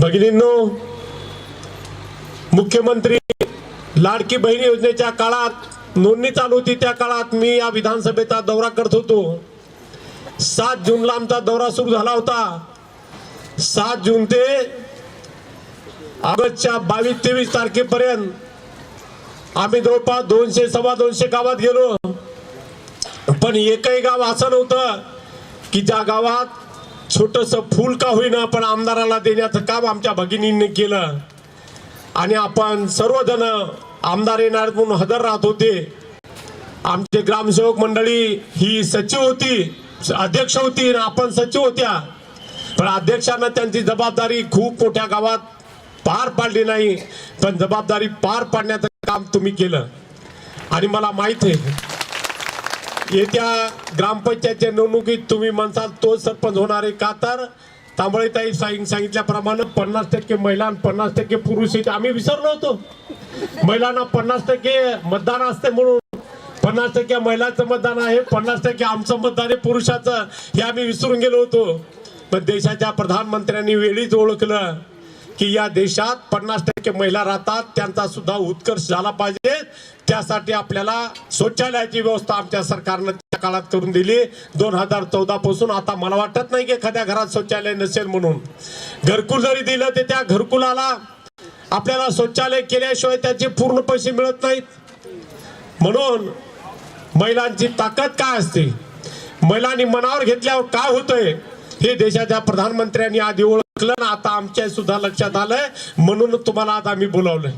भगिनींनो मुख्यमंत्री लाडकी बहीण योजनेच्या काळात नोंदणी चालू होती त्या काळात मी या विधानसभेचा दौरा करत होतो. सात जूनला आमचा दौरा सुरू झाला होता. सात जून ते ऑगस्टच्या बावीस तेवीस तारखेपर्यंत आम्ही जवळपास दोनशे सव्वा दोनशे गावात गेलो. पण एकही गाव असं नव्हतं की ज्या गावात छोटस फूल का होईना पण आमदाराला देण्याचं काम आमच्या भगिनींनी केलं. आणि आपण सर्वजण आमदार येणार म्हणून हजर राहत होते. आमचे ग्रामसेवक मंडळी ही सचिव होती अध्यक्ष होती आणि आपण सचिव होत्या. पण अध्यक्षांना त्यांची जबाबदारी खूप मोठ्या गावात पार पाडली नाही. पण जबाबदारी पार पाडण्याचं काम तुम्ही केलं. आणि मला माहीत आहे येत्या ग्रामपंचायतच्या निवडणुकीत तुम्ही म्हणसाल तो सरपंच होणार आहे का तर तांबळेताई सांग सांगितल्याप्रमाणे पन्नास टक्के महिला आणि पन्नास टक्के पुरुष येते आम्ही विसरलो होतो. महिलांना पन्नास टक्के मतदान असते म्हणून. पन्नास टक्के महिलांचं मतदान आहे पन्नास टक्के आमचं मतदान आहे पुरुषाचं. हे आम्ही विसरून गेलो होतो. पण देशाच्या प्रधानमंत्र्यांनी वेळीच ओळखलं. की या देशात पन्नास टक्के महिला राहतात त्यांचा सुद्धा उत्कर्ष झाला पाहिजे. त्यासाठी आपल्याला शौचालयाची व्यवस्था आमच्या सरकारनं त्या काळात करून दिली. दोन हजार चौदा पासून आता मला वाटत नाही की एखाद्या घरात शौचालय नसेल म्हणून. घरकुल जरी दिलं ते त्या घरकुलाला आपल्याला शौचालय केल्याशिवाय त्याचे पूर्ण पैसे मिळत नाहीत. म्हणून महिलांची ताकद काय असते? महिलांनी मनावर घेतल्यावर काय होतंय? हे देशाच्या प्रधानमंत्र्यांनी आधी ओळख ना आता आमच्या सुद्धा लक्षात आलंय. म्हणून तुम्हाला आज आम्ही बोलावलंय.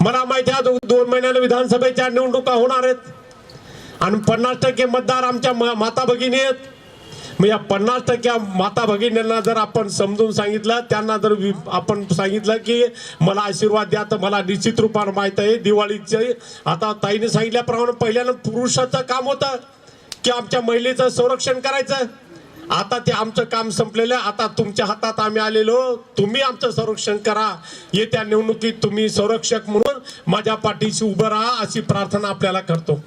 मला माहिती आहे दोन महिन्याला विधानसभेच्या निवडणुका होणार आहेत. आणि पन्नास टक्के मतदार आमच्या म- माता भगिनी आहेत. मग या पन्नास टक्के माता भगिनींना जर आपण समजून सांगितलं त्यांना जर वि- आपण सांगितलं की मला आशीर्वाद द्या तर मला निश्चित रूपानं माहीत आहे दिवाळीचे आता ताईने सांगितल्याप्रमाणे पहिल्यानं पुरुषाचं काम होतं की आमच्या महिलेचं संरक्षण करायचं. आता ते आमचं काम संपलेलं आता तुमच्या हातात आम्ही आलेलो. तुम्ही आमचं संरक्षण करा. येत्या निवडणुकीत तुम्ही संरक्षक म्हणून माझ्या पाठीशी उभं राहा अशी प्रार्थना आपल्याला करतो.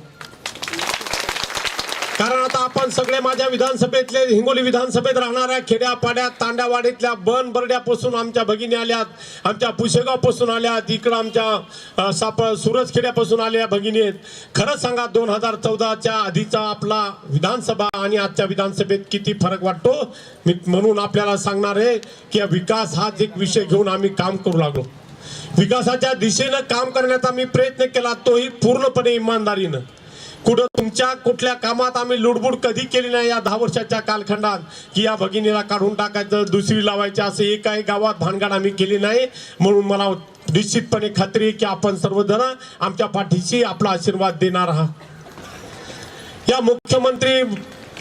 कारण आता आपण सगळे माझ्या विधानसभेतले हिंगोली विधानसभेत राहणाऱ्या खेड्यापाड्यात तांड्यावाडीतल्या बन बर्ड्यापासून आमच्या भगिनी आल्यात. आमच्या पुशेगावपासून आल्यात. इकडं आमच्या साप सुरजखेड्यापासून आल्या भगिनी आहेत. खरं सांगा दोन हजार चौदाच्या आधीचा आपला विधानसभा आणि आजच्या विधानसभेत किती फरक वाटतो? मी म्हणून आपल्याला सांगणार आहे की विकास हाच एक विषय घेऊन आम्ही काम करू लागलो. विकासाच्या दिशेनं काम करण्याचा मी प्रयत्न केला तोही पूर्णपणे इमानदारीनं. कुठं तुमच्या कुठल्या कामात आम्ही लुडबुड कधी केली नाही या दहा वर्षाच्या कालखंडात? की या भगिनीला काढून टाकायचं दुसरी लावायचं असं एकाही गावात भानगड आम्ही केली नाही. म्हणून मला निश्चितपणे खात्री आहे की आपण सर्वजण आमच्या पाठीशी आपला आशीर्वाद देणार आहात. या मुख्यमंत्री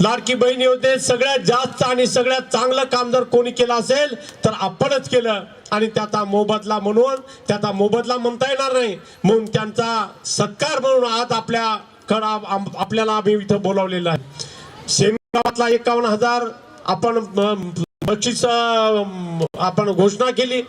लाडकी बहीण योजनेत सगळ्यात जास्त आणि सगळ्यात चांगलं काम जर कोणी केलं असेल तर आपणच केलं. आणि त्याचा मोबदला म्हणून त्याचा मोबदला म्हणता येणार नाही. म्हणून त्यांचा सत्कार म्हणून आज आपल्या कडं आपल्याला आम्ही इथं बोलावलेलं आहे. शेणगावातला एकावन्न हजार आपण बक्षीस आपण घोषणा केली.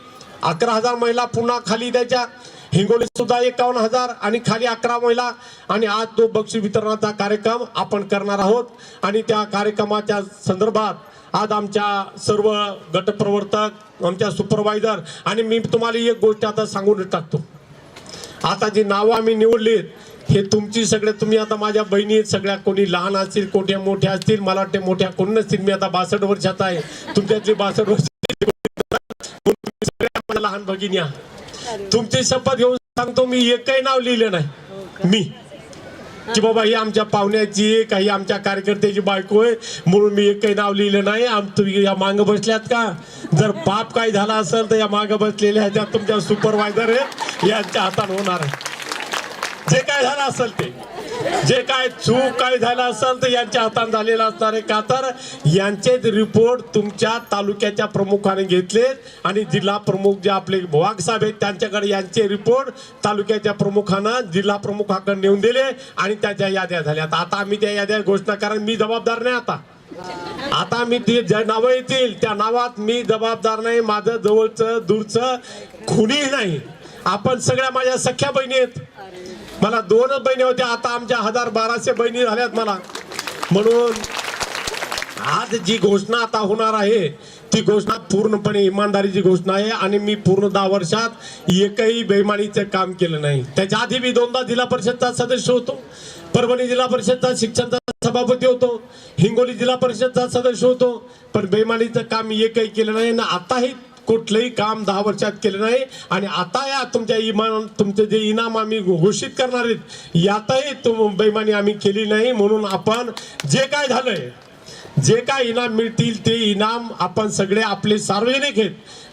अकरा हजार महिला पुन्हा खाली द्यायच्या. हिंगोली सुद्धा एकावन्न हजार आणि खाली अकरा महिला. आणि आज तो बक्षीस वितरणाचा कार्यक्रम आपण करणार आहोत. आणि त्या कार्यक्रमाच्या संदर्भात आज आमच्या सर्व गटप्रवर्तक आमच्या सुपरवायझर आणि मी तुम्हाला एक गोष्ट आता सांगून टाकतो. आता जी नावं आम्ही निवडलीत हे तुमची सगळे तुम्ही आता माझ्या बहिणी आहेत सगळ्या. कोणी लहान असतील कोठ्या मोठ्या असतील मला वाटते मोठ्या कोण नसतील. मी आता बासष्ट वर्षाचा आहे. तुमच्यातली बासष्ट वर्ष सगळ्या मला लहान भगिन्या तुमची शपथ घेऊन सांगतो मी एकही नाव लिहिलं नाही. मी. की बाबा ही आमच्या पाहुण्याची काही आमच्या कार्यकर्त्याची बायको आहे. म्हणून मी एकही नाव लिहिलं नाही. आम तुम्ही या मागं बसल्यात का? जर पाप काय झाला असेल तर या मागं बसलेल्या ह्याच्यात तुमच्या सुपरवायझर आहे यांच्या हातात होणार आहे. जे काय झालं असेल ते. जे काय चूक काय झालं असेल तर यांच्या हातात झालेलं असणार आहे. का तर यांचे रिपोर्ट तुमच्या तालुक्याच्या प्रमुखाने घेतलेत आणि जिल्हा प्रमुख जे आपले वाघ साहेब आहेत त्यांच्याकडे यांचे रिपोर्ट तालुक्याच्या प्रमुखानं जिल्हा प्रमुखाकडे नेऊन दिले आणि त्याच्या याद्या झाल्या. आता आम्ही त्या याद्या घोषणा कारण मी जबाबदार नाही आता. आता मी ती ज्या नावं येतील त्या नावात मी जबाबदार नाही. माझं जवळचं दूरचं कुणीही नाही. आपण सगळ्या माझ्या सख्या बहिणी आहेत. मला दोनच बहिणी होत्या. आता आमच्या हजार बाराशे बहिणी झाल्यात मला. म्हणून आज जी घोषणा आता होणार आहे ती घोषणा पूर्णपणे इमानदारीची घोषणा आहे आणि मी पूर्ण दहा वर्षात एकही बेमानीचं काम केलं नाही. त्याच्या आधी मी दोनदा जिल्हा परिषदचा सदस्य होतो. परभणी जिल्हा परिषदचा शिक्षणचा सभापती होतो. हिंगोली जिल्हा परिषदचा सदस्य होतो. पण बेमानीचं काम एकही केलं नाही. आणि आताही कुठलंही काम दहा वर्षात केलं नाही. आणि आता या तुमच्या इमान तुमचे जे इनाम आम्ही घोषित करणार आहेत यातही तुम बेमानी आम्ही केली नाही. म्हणून आपण जे काय झालंय जे काय इनाम मिळतील ते इनाम आपण सगळे आपले सार्वजनिक आहेत.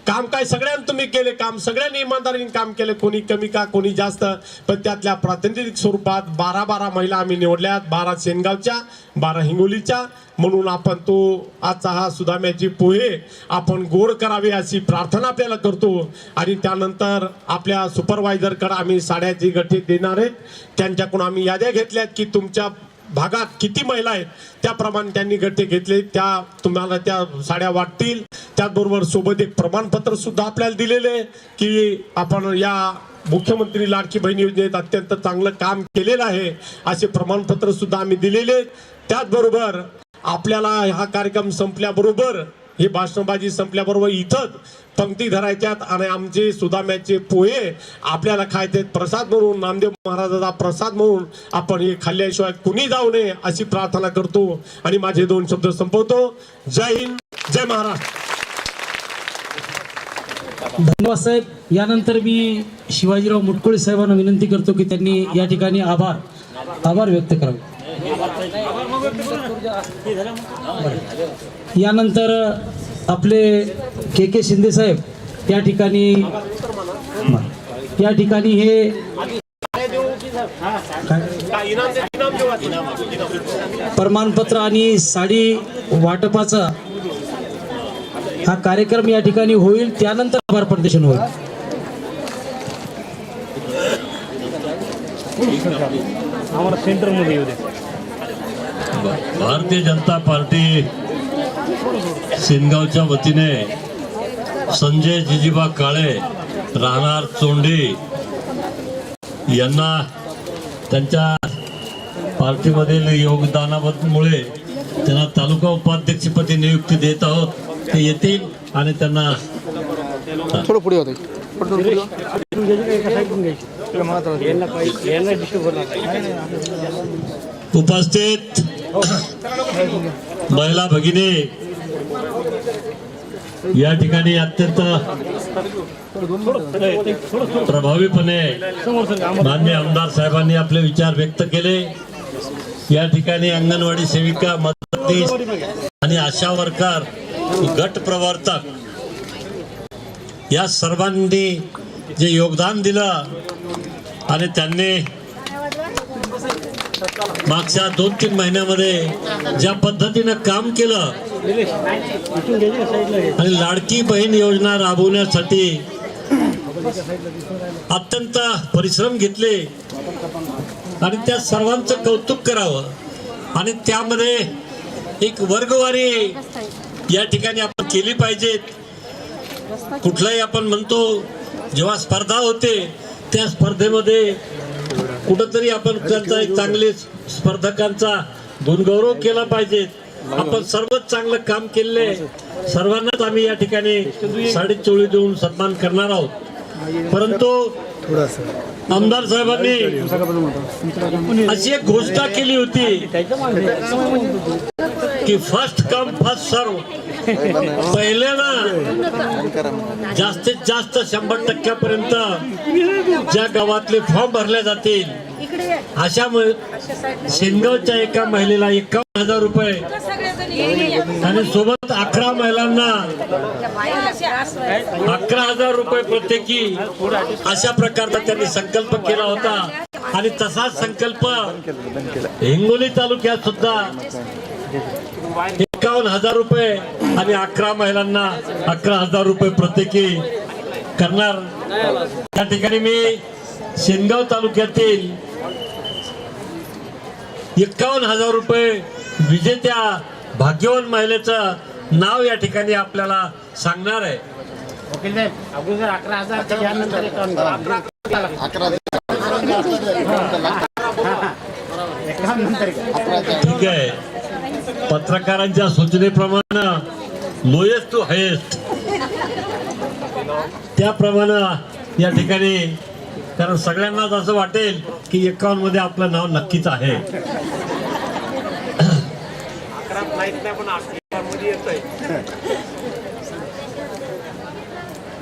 काम काय सगळ्यांनी तुम्ही केले काम सगळ्यांनी इमानदारीने काम केले कोणी कमी का कोणी जास्त. पण त्यातल्या प्रातिनिधिक स्वरूपात बारा बारा महिला आम्ही निवडल्यात बारा सेनगावच्या बारा हिंगोलीच्या. म्हणून आपण तो आजचा हा सुदाम्याची पोहे आपण गोड करावे अशी प्रार्थना आपल्याला करतो. आणि त्यानंतर आपल्या सुपरवायझरकडे आम्ही साड्याची गठे देणार आहेत. त्यांच्याकडून आम्ही याद्या घेतल्यात की तुमच्या भागात किती महिला आहेत त्याप्रमाणे त्यांनी गट्टे घेतले. त्या तुम्हाला त्या साड्या वाटतील. त्याचबरोबर सोबत एक प्रमाणपत्र सुद्धा आपल्याला दिलेले आहे की आपण या मुख्यमंत्री लाडकी बहीण योजनेत अत्यंत चांगलं काम केलेलं आहे असे प्रमाणपत्र सुद्धा आम्ही दिलेले त्याचबरोबर आपल्याला हा कार्यक्रम संपल्याबरोबर हे भाषणबाजी संपल्याबरोबर इथंच पंक्ती धरायच्यात आणि आमचे सुदाम्याचे पोहे आपल्याला खायचे प्रसाद म्हणून नामदेव महाराजाचा प्रसाद म्हणून आपण हे खाल्ल्याशिवाय कुणी जाऊ नये अशी प्रार्थना करतो आणि माझे दोन शब्द संपवतो. जय हिंद जय महाराष्ट्र. धन्यवाद साहेब. यानंतर मी शिवाजीराव मुटकुळे साहेबांना विनंती करतो की त्यांनी या ठिकाणी आभार आभार व्यक्त करावे. यानंतर आपले के के शिंदे साहेब या ठिकाणी या ठिकाणी हे प्रमाणपत्र आणि साडी वाटपाचा हा कार्यक्रम या ठिकाणी होईल त्यानंतर आभार प्रदर्शन होईल. भारतीय जनता पार्टी सिनगावच्या वतीने संजय जिजिबा काळे राहणार चोंडी यांना त्यांच्या पार्टीमधील योगदानामुळे त्यांना तालुका उपाध्यक्षपदी नियुक्ती देत आहोत. ते येतील आणि त्यांना थोडं पुढे होते. उपस्थित महिला भगिनी या ठिकाणी अत्यंत प्रभावीपणे मान्य आमदार साहेबांनी आपले विचार व्यक्त केले. या ठिकाणी अंगणवाडी सेविका मदतनीस आणि आशा वर्कर गट प्रवर्तक. या सर्वांनी जे योगदान दिलं आणि त्यांनी मागच्या दोन तीन महिन्यामध्ये ज्या पद्धतीनं काम केलं आणि लाडकी बहीण योजना राबवण्यासाठी अत्यंत परिश्रम घेतले आणि त्या सर्वांचं कौतुक करावं. आणि त्यामध्ये एक वर्गवारी या ठिकाणी आपण केली पाहिजेत कुठलाही आपण म्हणतो जेव्हा स्पर्धा होते त्या स्पर्धेमध्ये कुठंतरी आपण त्यांचा एक चांगले स्पर्धकांचा गुणगौरव केला पाहिजे. आपण सर्वच चांगलं काम केले सर्वांनाच आम्ही या ठिकाणी साडेचोळी देऊन सन्मान करणार आहोत. परंतु आमदार साहेबांनी अशी एक घोषणा केली होती. की फर्स्ट कम फर्स्ट सर्व पहिल्याला जास्तीत जास्त शंभर टक्क्यापर्यंत ज्या गावातले फॉर्म भरले जातील अशा म- एका महिलेला एकावन्न हजार रुपये आणि सोबत अकरा महिलांना अकरा हजार रुपये प्रत्येकी अशा प्रकारचा त्यांनी संकल्प केला होता. आणि तसाच संकल्प हिंगोली तालुक्यात सुद्धा एकावन्न हजार रुपये आणि अकरा महिलांना अकरा हजार रुपये प्रत्येकी करणार. त्या ठिकाणी मी शेनगाव तालुक्यातील एकावन्न हजार रुपये विजेत्या भाग्यवान महिलेचं नाव या ठिकाणी आपल्याला सांगणार आहे. ठीक आहे. पत्रकारांच्या सूचनेप्रमाणे लोएस्ट टू हायेस्ट त्याप्रमाणे या ठिकाणी कारण सगळ्यांनाच असं वाटेल की एकावन्नमध्ये आपलं नाव नक्कीच आहे.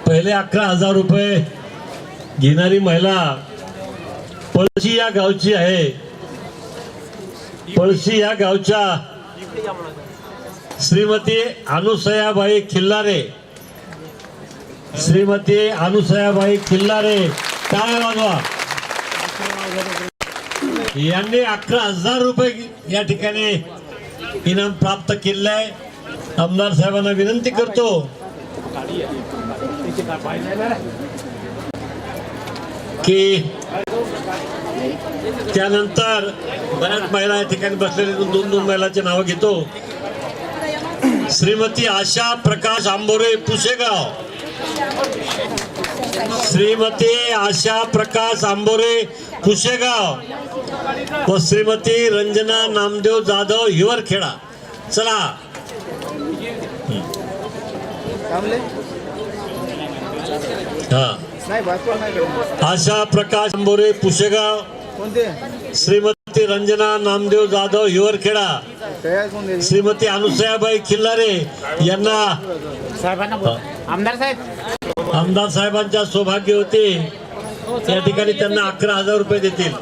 पहिले अकरा हजार रुपये घेणारी महिला पळशी या गावची आहे. पळशी या गावच्या श्रीमती अनुसयाबाई खिल्लारे. श्रीमती अनुसयाबाई खिल्लारे काय वाजवा यांनी अकरा हजार रुपये या ठिकाणी इनाम प्राप्त केले आहे आमदार साहेबांना विनंती करतो. की त्यानंतर बऱ्याच महिला या ठिकाणी बसलेले दोन दोन महिलांचे नावं घेतो. श्रीमती आशा प्रकाश आंबोरे पुशेगाव श्रीमती आशा प्रकाश आंबोरे पुशेगाव व श्रीमती रंजना नामदेव जाधव हिवरखेडा. चला. हा. आशा प्रकाश आंबोरे पुशेगाव कोणते श्रीमती रंजना नामदेव जाधव हिवरखेडा. श्रीमती अनुसयाबाई खिल्लारे यांना. आमदार साहेब. आमदार साहेबांच्या सौभाग्य होते या ठिकाणी त्यांना अकरा हजार रुपये देतील.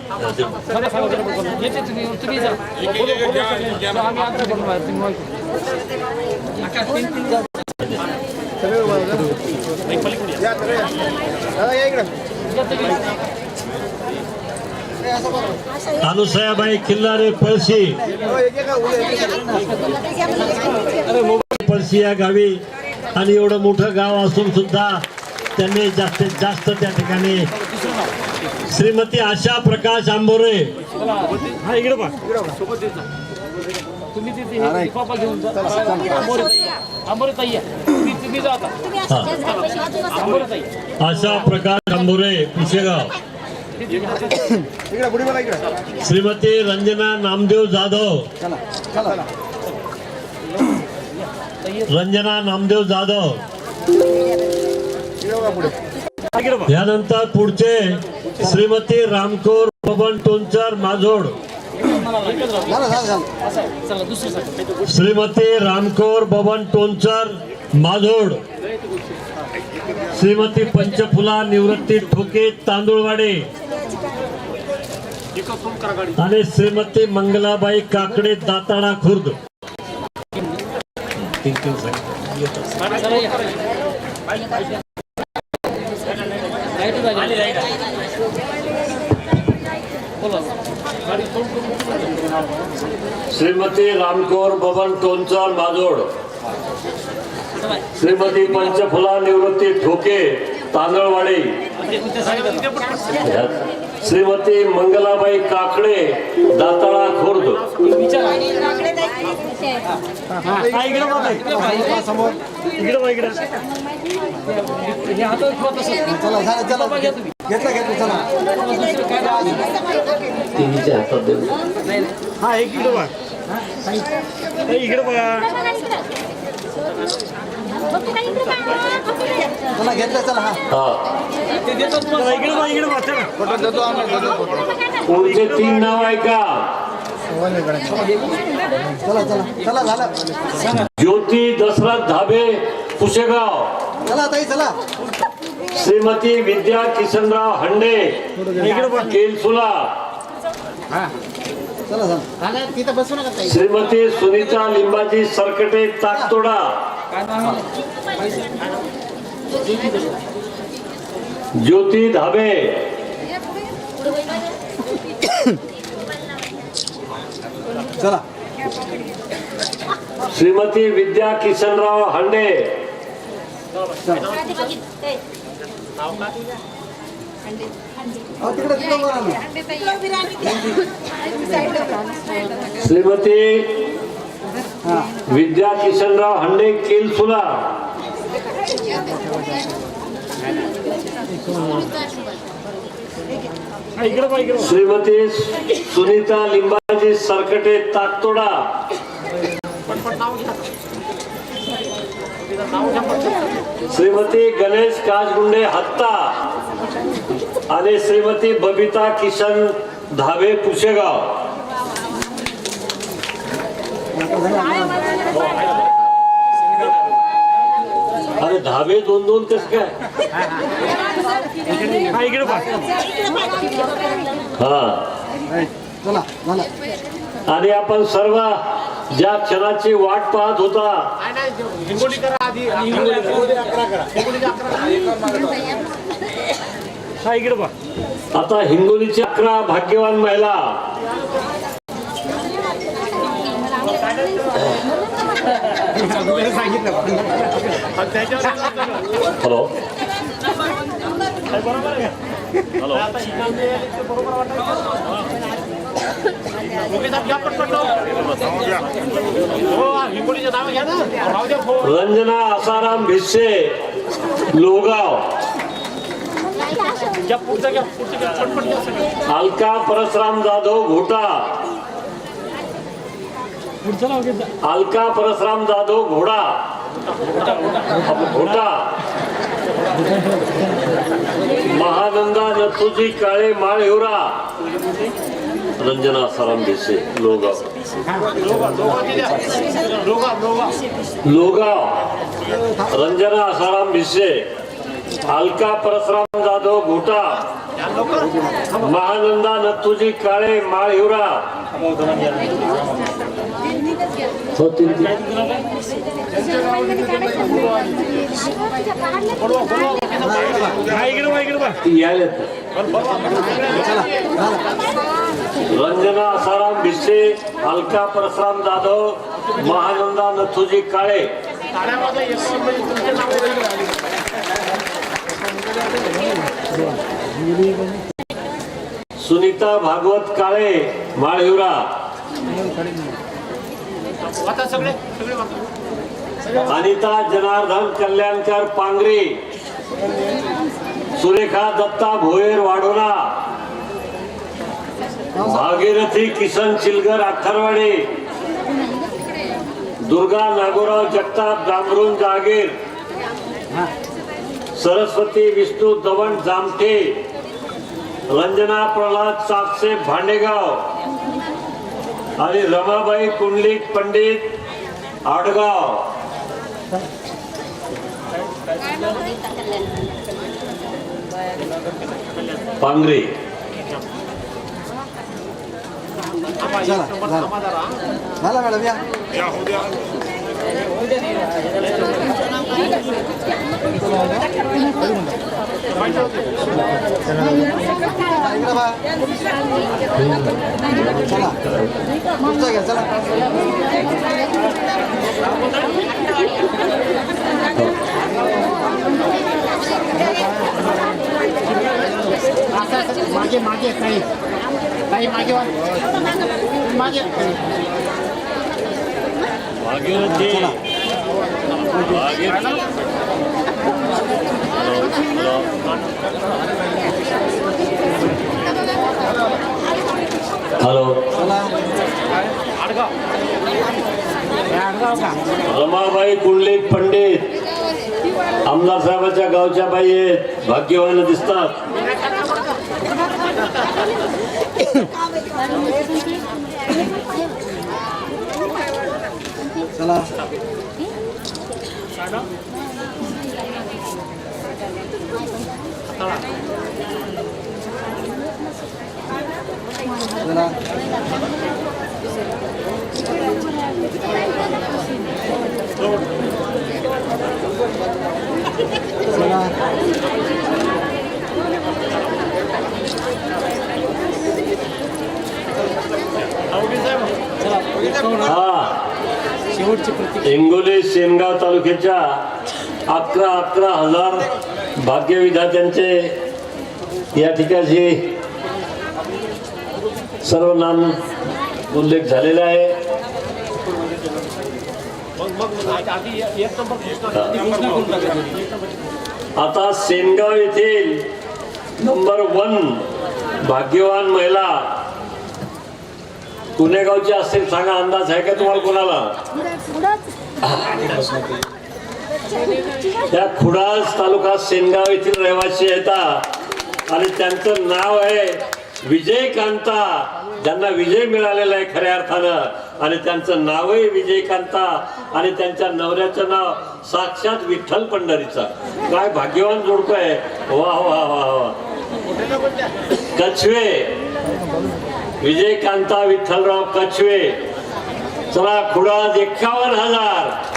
दादा या इकडं. अनुसयाबाई खिल्लारे पळशी. हो. पळशी या गावी. आणि एवढं मोठं गाव असून सुद्धा त्यांनी जास्तीत जास्त त्या ठिकाणी श्रीमती आशा प्रकाश आंबोरे. आशा प्रकाश आंबोरे पुशेगाव. श्रीमती रंजना नामदेव जाधव। रंजना नामदेव जाधव। यानंतर पुढचे श्रीमती रामकोर बबन टोंचर माझोड श्रीमती रामकोर बबन टोंचर माझोड श्रीमती पंचफुला निवृत्ती ठोके तांदूळवाडे। आणि श्रीमती मंगलाबाई काकडे दाताळा खुर्द. श्रीमती रामकोर बबन टोंचर माजोड श्रीमती पंचफुला निवृत्ती ठोके तांदळवाडी. श्रीमती मंगलाबाई काकडे दाताळा खुर्द. समोर चला झालं चला घेतलं घेतलं चला तिन्हीच्या हातात देऊ. हा एक इकडे बघा. इकडे बघा. चला घेतलं चला हा. इकडे बघा इकडे बघा चला फोटो देतो आम्ही देतो फोटो पुढचे तीन नाव आहे का? चला चला चला झालं. ज्योती दशरथ धाबे पुशेगाव चला ताई चला. श्रीमती विद्या किशनराव हंडे केलसुला चला चला. तिथं बसू नका ताई. श्रीमती सुनीता लिंबाजी सरकटे ताकतोडा. ज्योती धाबे. चला. श्रीमती विद्या किशनराव हंडे. श्रीमती विद्या किशनराव हंडे केलसुला श्रीमती सुनीता लिंबाजी सरकटे ताकतोडा श्रीमती गणेश काजगुंडे हत्ता. आणि श्रीमती बबिता किशन धाबे पुशेगाव अरे धाबे दोन दोन कस काय? हा आणि आपण सर्व ज्या क्षणाची वाट पाहत होता आता हिंगोलीची अकरा भाग्यवान महिला. हॅलो हिंगोलीचं नाव घ्या ना राहू द्या फोन रंजना आसाराम भिसे लोगाव। घ्या पुढचं घ्या पुढचं घ्या अलका परसराम जाधव घोडा. घोटा महानंदा नथुजी काळे माळेवरा. रंजना सराम भिसे लोगाव. लोगाव. रंजना सराम भिसे अलका परसराम जाधव घोटा. महानंदा नथुजी काळे माळेवरा. हो. यायलेत. रंजना आसाराम भिसे अलका परसराम जाधव महानंदा नथुजी काळे सुनीता भागवत काळे माळहिवरा आता सगळे सगळे वाचा. अनिता जनार्दन कल्याणकर पांगरे. सुरेखा दत्ता भोयर वाडोरा भागीरथी किसन चिलगर अठ्ठरवाडे दुर्गा नागोराव जगताप जांभरून जागीर. सरस्वती विष्णू दवण जामठे. रंजना प्रल्हाद सापसे भांडेगाव. आणि रमाबाई कुंडलिक पंडित आडगाव. पांगरे. झाला झालं झालं मॅडम या. इकडं बा. चला पुढचं घ्या चला असं असं मागे मागे काही काही मागे वा. मागे भागीरथी हॅलो रमाबाई कुंडलिक पंडित. आमदार साहेबाच्या गावच्या बाई आहेत. भाग्यवान दिसतात. चला चला चला हा शेवटची प्रति हिंगोली शेनगाव तालुक्याच्या अकरा अकरा हजार भाग्यविधात्यांचे या ठिकाणी सर्व नाम उल्लेख झालेला आहे. नंबर आता सेनगाव येथील नंबर वन भाग्यवान महिला पुणेगावची असतील सांगा अंदाज आहे का तुम्हाला कोणाला? त्या खुडास तालुका सेनगाव येथील रहिवासी येतात आणि त्यांचं नाव आहे विजयकांता. ज्यांना विजय मिळालेला आहे खऱ्या अर्थानं. आणि त्यांचं नावही विजयकांता. आणि त्यांच्या नवऱ्याचं नाव साक्षात विठ्ठल पंढरीचा. काय भाग्यवान जोडतो आहे. वा वा वा वा. कछवे. विजयकांता विठ्ठलराव कछवे. चला खुडास एक्कावन्न हजार.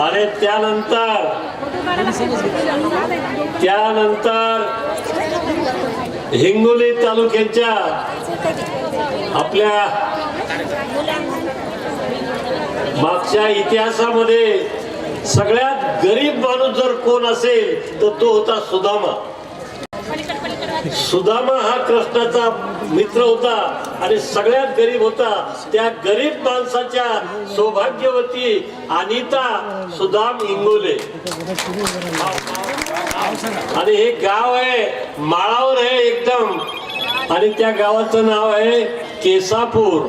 अरे त्यानंतर त्यानंतर हिंगोली तालुक्याच्या आपल्या मागच्या इतिहासामध्ये सगळ्यात गरीब माणूस जर कोण असेल तर तो होता सुदामा. सुदामा हा कृष्णाचा मित्र होता आणि सगळ्यात गरीब होता. त्या गरीब माणसाच्या सौभाग्यवती अनिता सुदाम इंगोले. आणि हे गाव आहे माळावर आहे एकदम. आणि त्या गावाचं नाव आहे केसापूर.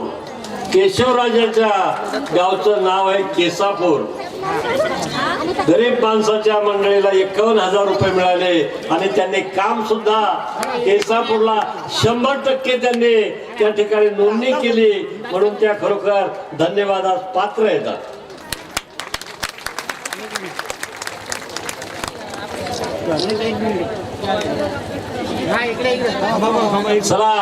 केशवराजाच्या गावचं नाव आहे केसापूर. गरीब माणसाच्या मंडळीला एकावन्न हजार रुपये मिळाले आणि त्यांनी काम सुद्धा केसापूरला शंभर टक्के त्यांनी त्या ठिकाणी नोंदणी केली. म्हणून त्या खरोखर धन्यवादास पात्र येतात. चला.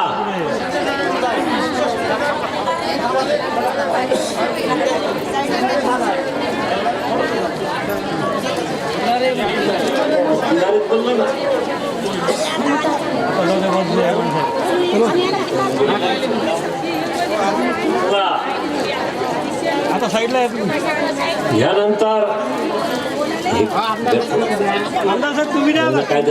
ना. आता साईडला यानंतर साहेब तुम्ही काय?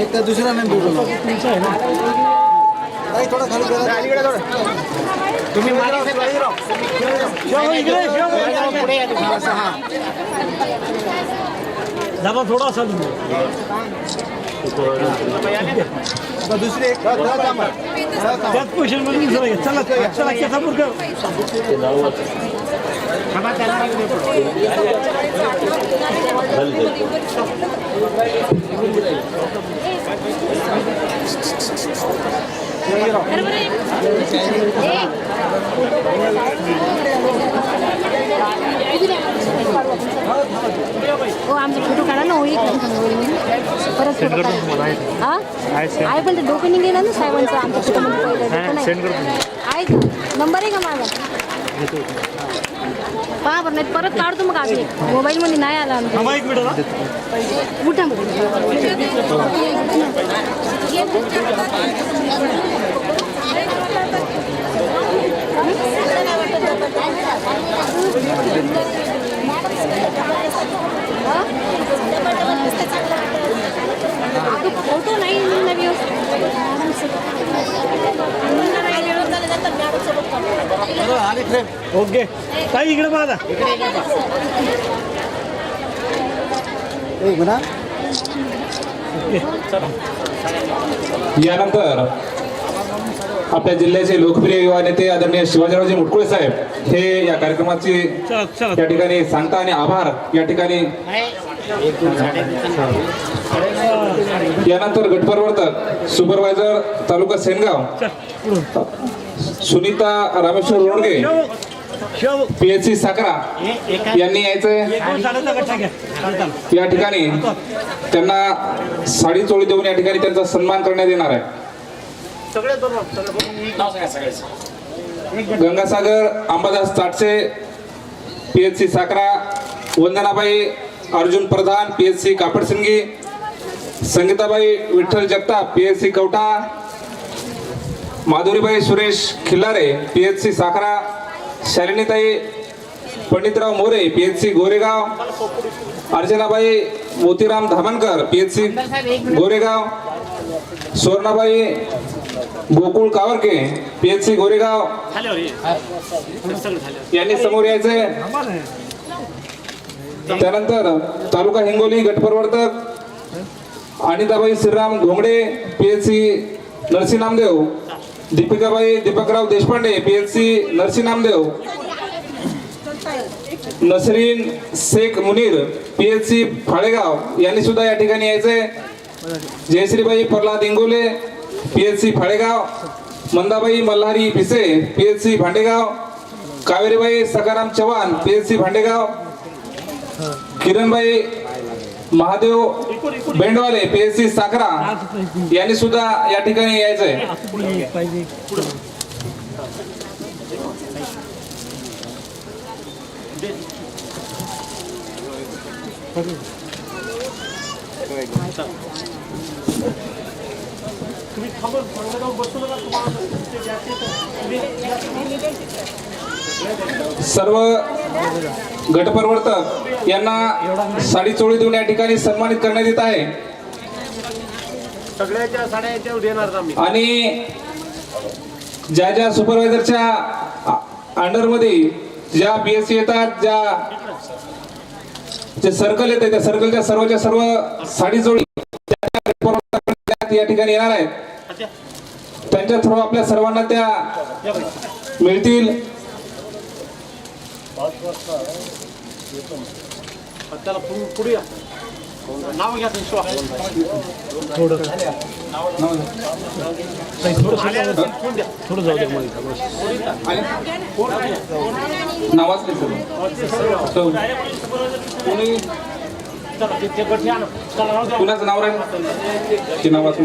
एक तर दुसरा नाही बोलू थोडा खाली थोडं तुम्ही हा दादा थोडासा आता दुसरी एक. थोडा. थोडा. त्याच पोझिशनमध्ये चला चला चला. हो आमचा फोटो काढा ना हो परत फोटो हा आहे पण ते डोकं नाही ना साहेबांचं आमच्या फोटोमध्ये पहिलं नाही आहे का नंबर आहे का माझा पहा बरं नाही परत काढतो मग आम्ही मोबाईलमध्ये नाही आला आमच्या एक मिनिट उठा ओके. काही इकडे यानंतर आपल्या जिल्ह्याचे लोकप्रिय युवा नेते आदरणीय शिवाजीरावजी मुटकुळे साहेब हे या कार्यक्रमाची या ठिकाणी सांगता आणि आभार या ठिकाणी. यानंतर गटप्रवर्तक सुपरवायझर तालुका सेनगाव. सुनीता रामेश्वर रोडगे शेव पी एच सी साकरा यांनी यायचंय. या ठिकाणी त्यांना साडी चोळी देऊन या ठिकाणी त्यांचा सन्मान करण्यात येणार आहे Gangasagar Ambadas Chatse P H C Sakra Vandanabai Arjun Pradhan P H C Kapadsingi Sangitabai Vitthal Jagtap P H C Kavtha Madhuribai Suresh Khillare P H C Sakhara Shalinitai Panditrao More P H C Goregaon Archanabai Motiram Dhamankar P H C Goregaon Suvarnabai Gokul Kawarke P H C Goregaon यांनी समोर यायचे. त्यानंतर तालुका Hingoli गटप्रवर्तक Anitabai Shriram Ghongde PHC Narsi Namdev Deepikabai Deepakrao Deshpande PHC Narsi Namdev Nasreen Shaikh Munir PHC Phalegaon यांनी सुद्धा या ठिकाणी यायचंय. Jayashreebai Pralhad Ingole PHC Phalegaon Mandabai Malhari Pise PHC Bhandegaon Kaveribai Sakaram Chavan PHC Bhandegaon Kiranbai Mahadev Bendwale PHC Sakhara. यांनी सुद्धा या ठिकाणी यायचंय. सर्व गटप्रवर्तक यांना साडी चोळी देऊन या ठिकाणी सन्मानित करण्यात येत आहे. आणि ज्या ज्या सुपरवायझरच्या अंडरमध्ये ज्या बीएससी येतात ज्या जे सर्कल येते त्या सर्कलच्या सर्वच्या सर्व साडी जोडी या ठिकाणी येणार आहेत त्यांच्या थ्रू आपल्या सर्वांना त्या मिळतील. त्याला पुढे- पुढे या. नाव घ्या तुमचं. द्या. कुणाचं नाव राहील? ते नावाचं